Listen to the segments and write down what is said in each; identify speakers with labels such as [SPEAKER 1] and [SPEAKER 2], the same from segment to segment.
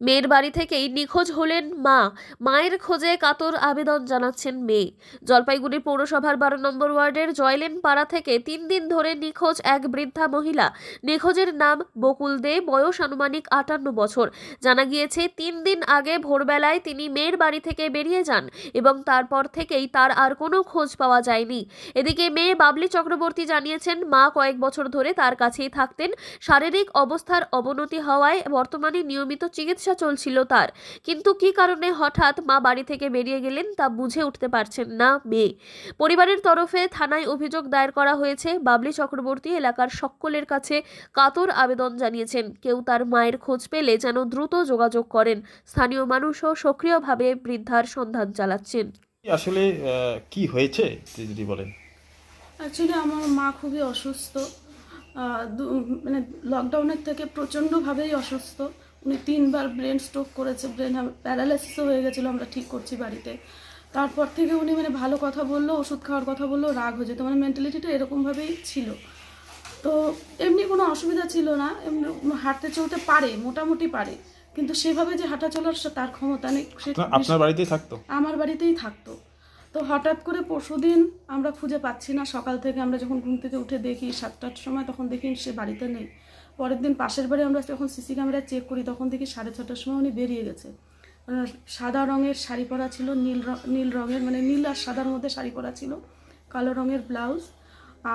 [SPEAKER 1] মেয়ের বাড়ি থেকেই নিখোঁজ হলেন মা। মায়ের খোঁজে কাতর আবেদন জানাচ্ছেন মেয়ে। জলপাইগুড়ি পৌরসভার বারো নম্বর ওয়ার্ডের জয়লেন পাড়া থেকে তিন দিন ধরে নিখোঁজ এক বৃদ্ধা মহিলা। নিখোঁজের নাম বকুল দে, বয়স আনুমানিক আটান্ন বছর। জানা গিয়েছে, তিন দিন আগে ভোরবেলায় তিনি মেয়ের বাড়ি থেকে বেরিয়ে যান এবং তারপর থেকেই তার আর কোনো খোঁজ পাওয়া যায়নি। এদিকে মেয়ে বাবলি চক্রবর্তী জানিয়েছেন, মা কয়েক বছর ধরে তার কাছেই থাকতেন। শারীরিক অবস্থার অবনতি হওয়ায় বর্তমানে নিয়মিত চিকিৎসা চলছিল তার। কিন্তু কি কারণে হঠাৎ মা বাড়ি থেকে বেরিয়ে গেলেন তা বুঝে উঠতে পারছেন না মেয়ে। পরিবারের তরফে থানায় অভিযোগ দায়ের করা হয়েছে বাবলি চক্রবর্তী এলাকার সকলের কাছে কাতর আবেদন জানিয়েছেন। কেউ তার মায়ের খোঁজ পেলে যেন দ্রুত যোগাযোগ করেন। স্থানীয় মানুষও সক্রিয়ভাবে বৃদ্ধার সন্ধান চালাচ্ছেন।
[SPEAKER 2] আসলে কি হয়েছে যদি বলেন?
[SPEAKER 3] অ্যাকচুয়ালি আমার মা খুবই অসুস্থ। আহ, মানে লকডাউনের থেকে প্রচণ্ডভাবেই অসুস্থ। উনি তিনবার ব্রেন স্ট্রোক করেছে ব্রেন প্যারালাইসিসও হয়ে গেছিল আমরা ঠিক করছি বাড়িতে। তারপর থেকে উনি মানে ভালো কথা বলল ওষুধ খাওয়ার কথা বলল রাগ হয়ে যেত। মানে মেন্টালিটিটা এরকমভাবেই ছিল। তো এমনি কোনো অসুবিধা ছিল না এমনি হাঁটতে চলতে পারে মোটামুটি পারে। কিন্তু সেভাবে যে হাঁটা চলার তার ক্ষমতা নেই।
[SPEAKER 2] আপনার বাড়িতেই থাকতো?
[SPEAKER 3] আমার বাড়িতেই থাকতো। তো হঠাৎ করে পরশুদিন আমরা খুঁজে পাচ্ছি না। সকাল থেকে আমরা যখন ঘুম থেকে উঠে দেখি সাতটার সময়, তখন দেখি সে বাড়িতে নেই। পরের দিন পাশের বাড়ি আমরা যখন সিসি ক্যামেরা চেক করি, তখন দেখি সাড়ে ছটার সময় উনি বেরিয়ে গেছে। সাদা রঙের শাড়ি পরা ছিল, নীল নীল রঙের মানে নীল আর সাদার মধ্যে শাড়ি পরা ছিল, কালো রঙের ব্লাউজ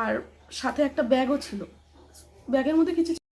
[SPEAKER 3] আর সাথে একটা ব্যাগও ছিল। ব্যাগের মধ্যে কিছু